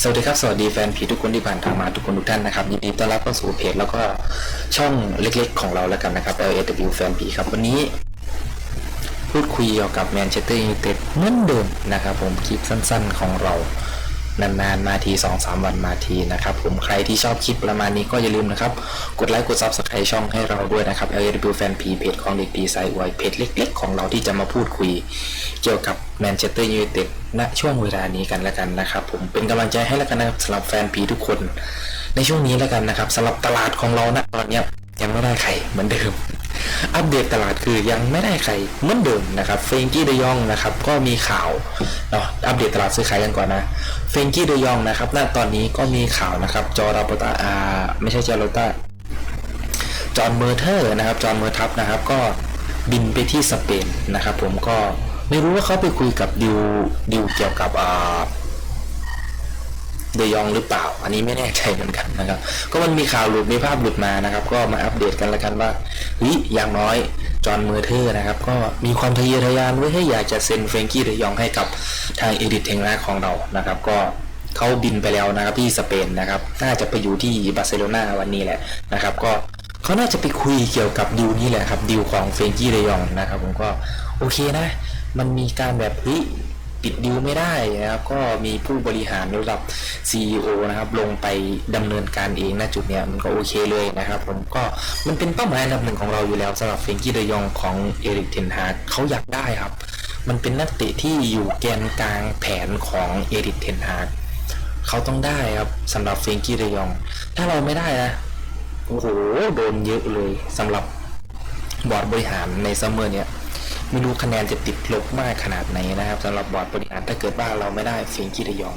สวัสดีครับ สวัสดีแฟนผีทุกคนที่ผ่านทางมาทุกคนทุกท่านนะครับยินดีต้อนรับเข้าสู่เพจแล้วก็ช่องเล็กๆ ของเราแล้วกันนะครับ LAW แฟนผีครับวันนี้ พูดคุยเกี่ยวกับแมนเชสเตอร์ยูไนเต็ดเหมือนเดิมนะครับผมคลิปสั้นๆของเรา นานๆมาที2อสวันมาทีนะครับผมใครที่ชอบคลิปประมาณนี้ก็อย่าลืมนะครับ กดไลค์กด Subscribe ช่องให้เราด้วยนะครับ LW แฟนผีเพจของเด็กดีไซน์อวยเพจเล็กๆ ของเราที่จะมาพูดคุย เกี่ยวกับแมนเชสเตอร์ยูไนเต็ดณช่วงเวลานี้กันล้วกันนะครับ ผมเป็นกำลังใจให้แล้วกันนะครับสำหรับแฟนผีทุกคน ในช่วงนี้แล้วกันนะครับสำหรับตลาดของเราณตอนนี้ยังไม่ได้ใครเหมือนเดิม อัปเดตตลาดคือยังไม่ได้ใครเหมือนเดิมนะครับเฟงกี้เดยองนะครับก็มีข่าวเนาะอัปเดตตลาดซื้อขายกันก่อนนะเฟงกี้เดยองนะครับณตอนนี้ก็มีข่าวนะครับจอราโปตาอาไม่ใช่จอราโปตาจอห์นเมอร์เทอร์นะครับจอห์นเมอร์ทับนะครับก็บินไปที่สเปนนะครับผมก็ไม่รู้ว่าเขาไปคุยกับดิวดิวเกี่ยวกับอ่า เดยองหรือเปล่า อันนี้ไม่แน่ใจเหมือนกันนะครับ ก็มันมีข่าวหลุดมีภาพหลุดมานะครับ ก็มาอัปเดตกันละกันว่าเฮ้ยอย่างน้อยจอห์นเมอร์เทอร์นะครับ ก็มีความทะเยอทะยานไว้ให้อยากจะเซ็นเฟรงกี้เดยองให้กับทางเอดิทเทงแรกของเรานะครับ ก็เขาบินไปแล้วนะครับที่สเปนนะครับ น่าจะไปอยู่ที่บาร์เซโลนาวันนี้แหละนะครับ ก็เขาน่าจะไปคุยเกี่ยวกับดิวนี้แหละครับดิวของเฟรงกี้เดยองนะครับ ผมก็โอเคนะ มันมีการแบบเฮ้ย ปิดดิวไม่ได้นะครับก็มีผู้บริหารระดับ CEO นะครับลงไปดำเนินการเองนะจุดเนี้ยมันก็โอเคเลยนะครับผมก็มันเป็นเป้าหมายอันดับหนึ่งของเราอยู่แล้วสำหรับเฟรงกี้เดยองของเอริกเทนฮากเขาอยากได้ครับ มันเป็นนักเตะที่อยู่แกนกลางแผนของเอริกเทนฮากเขาต้องได้ครับสำหรับเฟรงกี้เดยอง ถ้าเราไม่ได้นะโอ้โหโดนเยอะเลยสำหรับบอร์ดบริหารในซัมเมอร์เนี้ย ไม่รู้คะแนนจะติดลบมากขนาดไหนนะครับสำหรับบอร์ดบริหารถ้าเกิดว่าเราไม่ได้เฟรงกี้เดยอง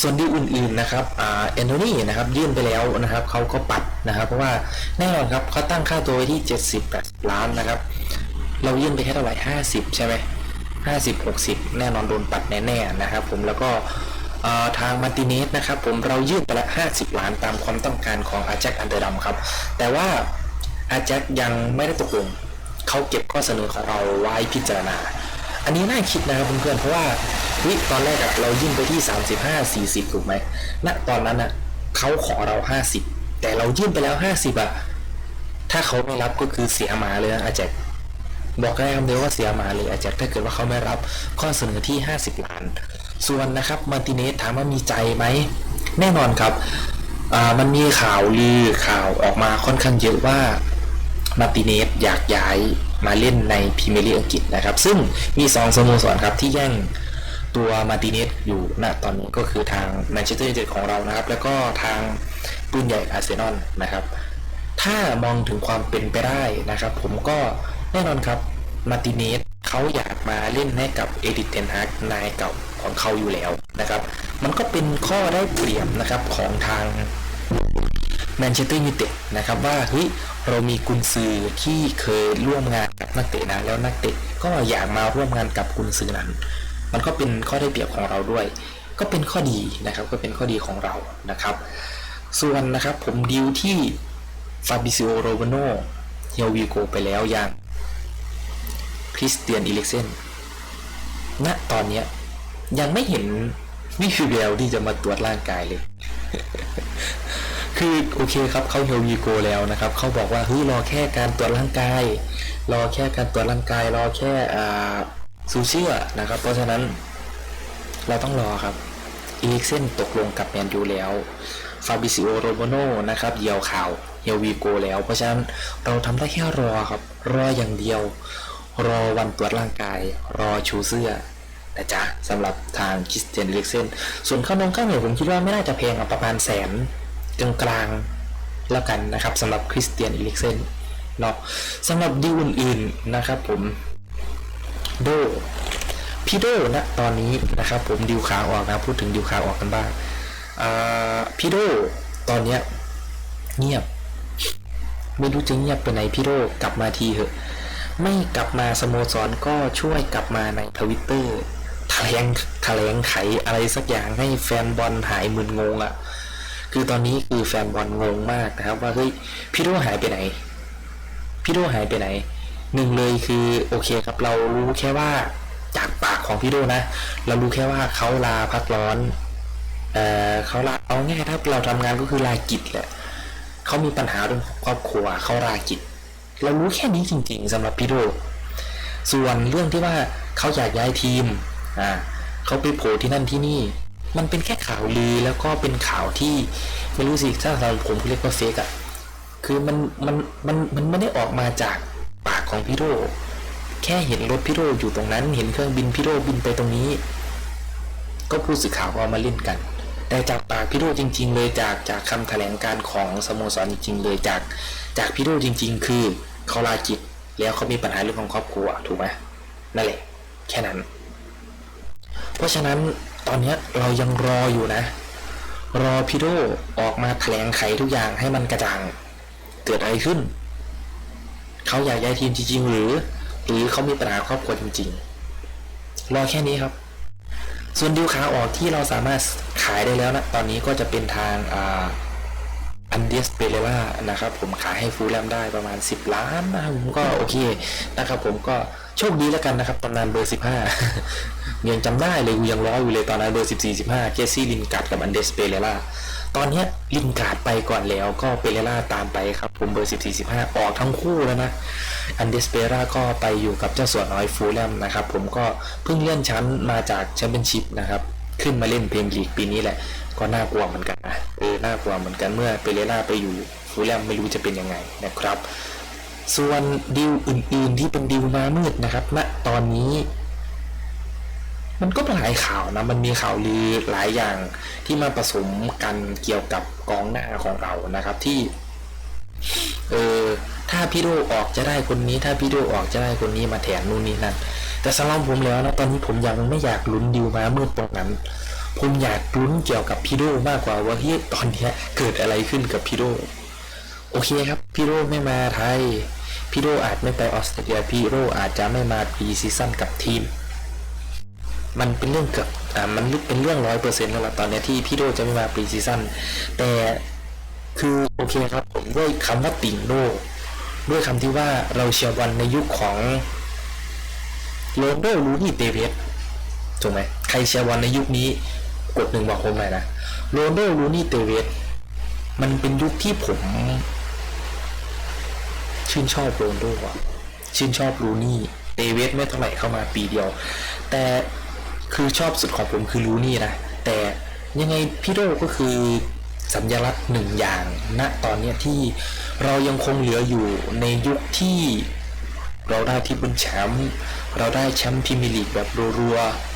ส่วนดีอื่นๆนะครับอ่าแอนโทนีนะครับยื่นไปแล้วนะครับเขาก็ปัดนะครับ เพราะว่าแน่นอนครับเขาตั้งค่าตัวไว้ที่ 70 80 ล้านนะครับ เรายื่นไปแค่เท่าไหร่50 ใช่ไหม50 60 แน่นอนโดนปัดแน่ๆนะครับ ผมแล้วก็ทางมาร์ติเนสนะครับผมเรายื่นไปละ50 ล้านตามความต้องการของอาแจ็คอันเดอร์ดัมครับ แต่ว่าอาแจ็คยังไม่ได้ตกลง เขาเก็บข้อเสนอของเราไว้พิจารณา อันนี้น่าคิดนะครับเพื่อนๆเพราะว่าวิตอนแรกอะเรายื่นไปที่ 35 40 ถูกไหมณตอนนั้นอะเขาขอเรา 50 แต่เรายื่นไปแล้ว 50อะถ้าเขาไม่รับก็คือเสียหมาเลยนะอาแจกบอกได้คำเดียวว่าเสียหมาเลยอาแจกถ้าเกิดว่าเขาไม่รับข้อเสนอที่ 50 ล้าน ส่วนนะครับมาร์ติเนสถามว่ามีใจไหม แน่นอนครับมันมีข่าวลือข่าวออกมาค่อนข้างเยอะว่า มาร์ติเนสอยากย้ายมาเล่นในพรีเมียร์ลีกอังกฤษนะครับ ซึ่งมีสองสโมสรครับที่แย่งตัวมาร์ติเนสอยู่ณตอนนี้ก็คือทางแมนเชสเตอร์ยูไนเต็ดของเรานะครับ แล้วก็ทางปืนใหญ่อาร์เซนอลนะครับ ถ้ามองถึงความเป็นไปได้นะครับ ผมก็แน่นอนครับมาร์ติเนสเขาอยากมาเล่นให้กับเอดิเทนฮากนายเก่าของเขาอยู่แล้วนะครับ มันก็เป็นข้อได้เปรียบนะครับของทาง แมนเชสเตอร์ยูไนเต็ดนะครับว่าเฮ้ยเรามีกุนซือที่เคยร่วมงานกับนักเตะนะแล้วนักเตะก็อยากมาร่วมงานกับกุนซือนั้น มันก็เป็นข้อได้เปรียบของเราด้วย ก็เป็นข้อดีนะครับก็เป็นข้อดีของเรานะครับ ส่วนนะครับผมดิวที่ฟาบิซิโอโรเบโนเฮลวีโกไปแล้วอย่างคริสเตียนอิเล็กเซนณตอนเนี้ยยังไม่เห็นวิฟิเบลที่จะมาตรวจร่างกายเลย คือโอเคครับเขาเฮลวีโกแล้วนะครับเขาบอกว่าเฮ้ยรอแค่การตรวจร่างกาย รอแค่การตรวจร่างกายรอแค่อ่าซูเชื่อนะครับ เพราะฉะนั้นเราต้องรอครับอีลิกเซนตกลงกับแมนยูแล้วฟาบิซิโอโรโบโนนะครับเหยี่ยวข่าวเฮลวีโกแล้ว เพราะฉะนั้นเราทำได้แค่รอครับ รออย่างเดียว รอวันตรวจร่างกาย รอชูเสื้อนะจ๊ะสำหรับทางคริสเตียนอิเล็กเซนส่วนข้าวนงข้าวเหนียวผมคิดว่าไม่น่าจะแพงอะประมาณแสน กลางกลางๆแล้วกันนะครับสำหรับคริสเตียนอิเล็กเซนเนาะสำหรับดีลอื่นๆนะครับผมโดพี่โดนะตอนนี้นะครับผมดิวขาออกนะพูดถึงดิวขาออกกันบ้างพี่โดตอนเนี้ยเงียบ ไม่รู้จะเงียบไปไหนพี่โดกลับมาทีเหอะ ไม่กลับมาสโมสรก็ช่วยกลับมาในทวิตเตอร์แถลงแถลงไขอะไรสักอย่างให้แฟนบอลหายมึนงงอะ่ะ คือตอนนี้คือแฟนบอลงงมากนะครับ ว่าเฮ้ยพี่โดหายไปไหน พี่โดหายไปไหนหนึ่งเลยคือโอเคครับเรารู้แค่ว่าจากปากของพี่โดนะ เรารู้แค่ว่าเขาลาพักร้อนเอ่อเขาลาเอาง่ายถ้าเราทำงานก็คือลากิจแหละเขามีปัญหาเรื่องครอบครัวเขาลากิจ เรารู้แค่นี้จริง ๆสำหรับพี่โดส่วนเรื่องที่ว่าเขาอยากย้ายทีมอ่าเขาไปโผล่ที่นั่นที่นี่ มันเป็นแค่ข่าวลือแล้วก็เป็นข่าวที่ไม่รู้สิถ้าเราผมเรียกว่าเฟกอะคือมันมันมันมันไม่ได้ออกมาจากปากของพี่โดแค่เห็นรถพี่โดอยู่ตรงนั้น เห็นเครื่องบินพี่โดบินไปตรงนี้ ก็ผู้สื่อข่าวเอามาเล่นกัน แต่จากปากพี่โดจริง ๆ เลยจากจากคำแถลงการของสโมสรจริง ๆ เลยจากจากพี่โดจริง ๆ คือเขาลากิจแล้วเขามีปัญหาเรื่องของครอบครัวถูกไหมนั่นแหละแค่นั้น เพราะฉะนั้น ตอนนี้เรายังรออยู่นะ รอพี่โดออกมาแถลงไขทุกอย่างให้มันกระจ่าง เกิดอะไรขึ้น เขาอยากย้ายทีมจริงๆหรือ หรือเขามีปัญหาครอบครัวจริงๆ รอแค่นี้ครับ ส่วนดิวขาออกที่เราสามารถขายได้แล้วนะ ตอนนี้ก็จะเป็นทางอ่า อันเดสเปเรล่านะครับผมขายให้ฟูลแลมได้ประมาณ 10 ล้านนะครับผมก็โอเคนะครับผมก็โชคดีแล้วกันนะครับตอนนั้นเบอร์ 15ยังจำได้เลยกูยังร้ออยู่เลยตอนนั้นเบอร์ 14 15เจสซี่ลินการ์ดกับอันเดสเปเรล่าตอนนี้ลินการ์ดไปก่อนแล้วก็เปเรล่าตามไปครับผมเบอร์ 14 15 ออกทั้งคู่แล้วนะอันเดสเปราก็ไปอยู่กับเจ้าสัวนน้อยฟูลแลมนะครับผมก็เพิ่งเลื่อนชั้นมาจากแชมเปี้ยนชิพนะครับขึ้นมาเล่นเพรเมียร์ลีกปีนี้แหละ ก็น่ากลัวเหมือนกันนะเออน่ากลัวเหมือนกันเมื่อเปเรล่าไปอยู่ฟูลแลมไม่รู้จะเป็นยังไงนะครับ ส่วนดีลอื่นๆที่เป็นดีลมามืดนะครับณตอนนี้ มันก็หลายข่าวนะมันมีข่าวลือหลายอย่างที่มาผสมกันเกี่ยวกับกองหน้าของเรานะครับที่เออถ้าพี่โดออกจะได้คนนี้ ถ้าพี่โดออกจะได้คนนี้มาแทนนู่นนี่นั่นแต่สำหรับผมแล้วนะตอนนี้ผมยังไม่อยากลุ้นดิวมาเมื่อตรงนั้น ผมอยากลุ้นเกี่ยวกับพี่โดมากกว่าว่าเฮ้ยตอนเนี้ยเกิดอะไรขึ้นกับพี่โดโอเคครับพี่โดไม่มาไทยพี่โดอาจไม่ไปออสเตรเลียพี่โดอาจจะไม่มาพรีซีซั่นกับทีม มันเป็นเรื่องเกือบอ่ามันเป็นเรื่องร้อยเปอร์เซ็นต์แล้วล่ะตอนนี้ที่พี่โดจะไม่มาพรีซีซั่นแต่คือโอเคครับผมด้วยคำว่าติ่งโดด้วยคำที่ว่าเราเชียร์วันในยุคของโรนโดลูนี่เตเวสถูกไหมใครเชียร์วันในยุคนี้ กดหนึ่งบอกผมหน่อยนะโรนลโดลูนี่เตเวสมันเป็นยุคที่ผม ชื่นชอบโรนลโดอะชื่นชอบลูนี่เตเวสไม่เท่าไหร่เข้ามาปีเดียว แต่คือชอบสุดของผมคือลูนี่นะ แต่ยังไงพี่โดก็คือสัญลักษณ์หนึ่งอย่างณตอนเนี้ที่เรายังคงเหลืออยู่ในยุคที่เราได้ที่เป็นแชมป์เราได้แชมป์พรีเมียร์ลีกแบบรัวๆ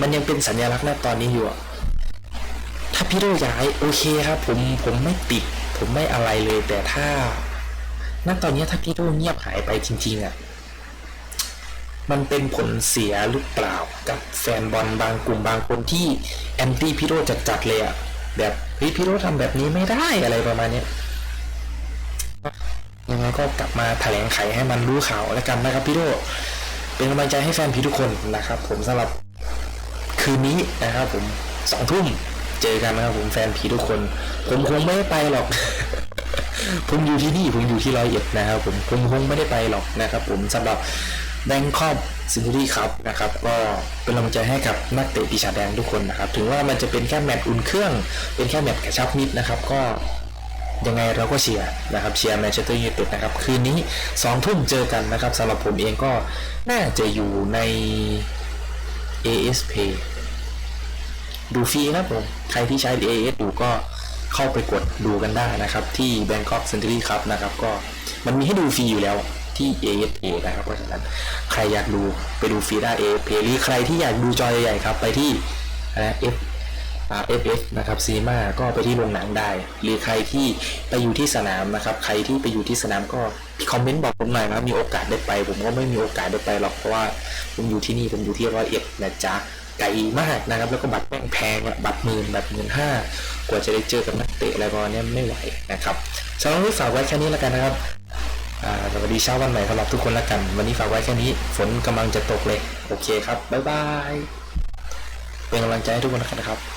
มันยังเป็นสัญลักษณ์ณตอนนี้อยู่อะถ้าพี่โดย้ายโอเคครับ ผมผมไม่ติด ผมไม่อะไรเลยแต่ถ้าณตอนนี้ถ้าพี่โดเงียบหายไปจริง ๆอะมันเป็นผลเสียหรือเปล่ากับแฟนบอลบางกลุ่มบางคนที่แอนตี้พี่โดจัดๆเลยอะแบบเฮ้ยพี่โดทำแบบนี้ไม่ได้อะไรประมาณเนี้ยยังไงก็กลับมาแถลงไขให้มันรู้ข่าวแล้วกันนะครับพี่โดเป็นกำลังใจให้แฟนพี่ทุกคนนะครับ ผมสำหรับ คืนนี้นะครับผมสองทุ่มเจอกันนะครับผมแฟนผีทุกคน ผมคงไม่ได้ไปหรอก ผมอยู่ที่นี่ผมอยู่ที่ร้อยเอ็ดนะครับผมผมคงไม่ได้ไปหรอกนะครับ ผมสำหรับแบงคอกซินทูรี่ครับนะครับ ก็เป็นกำลังใจให้กับนักเตะปีศาจแดงทุกคนนะครับ ถึงว่ามันจะเป็นแค่แมตช์อุ่นเครื่อง เป็นแค่แมตช์กระชับมิตรนะครับ ก็ยังไงเราก็เชียร์นะครับเชียร์แมนเชสเตอร์ยูไนเต็ดนะครับ คืนนี้สองทุ่มเจอกันนะครับสำหรับผมเองก็น่าจะอยู่ใน ASP ดูฟรีครับผม ใครที่ใช้ AS ดูก็เข้าไปกดดูกันได้นะครับ ที่ Bangkok Century ครับนะครับ ก็มันมีให้ดูฟรีอยู่แล้วที่ ASA นะครับ เพราะฉะนั้นใครอยากดูไปดูฟรีได้ ASP หรือใครที่อยากดูจอใหญ่ๆครับ ไปที่นะ F อ่า FF นะครับซีมาก็ไปที่โรงหนังได้ หรือใครที่ไปอยู่ที่สนามนะครับ ใครที่ไปอยู่ที่สนามก็คอมเมนต์บอกผมหน่อยนะมีโอกาสได้ไป ผมก็ไม่มีโอกาสได้ไปหรอกเพราะว่าผมอยู่ที่นี่ผมอยู่ที่ร้อยเอ็ดนะจ๊ะ ไกลมากนะครับ แล้วก็บัตรแม่งแพงบัตรหมื่นบัตรหมื่นห้ากว่าจะได้เจอกับนักเตะอะไรประมาณเนี้ยไม่ไหวนะครับสำหรับวันนี้ฝากไว้แค่นี้แล้วกันนะครับสวัสดีเช้าวันใหม่สำหรับทุกคนแล้วกัน วันนี้ฝากไว้แค่นี้ ฝนกำลังจะตกเลย โอเคครับ บ๊ายบาย เป็นกำลังใจให้ทุกคนนะครับ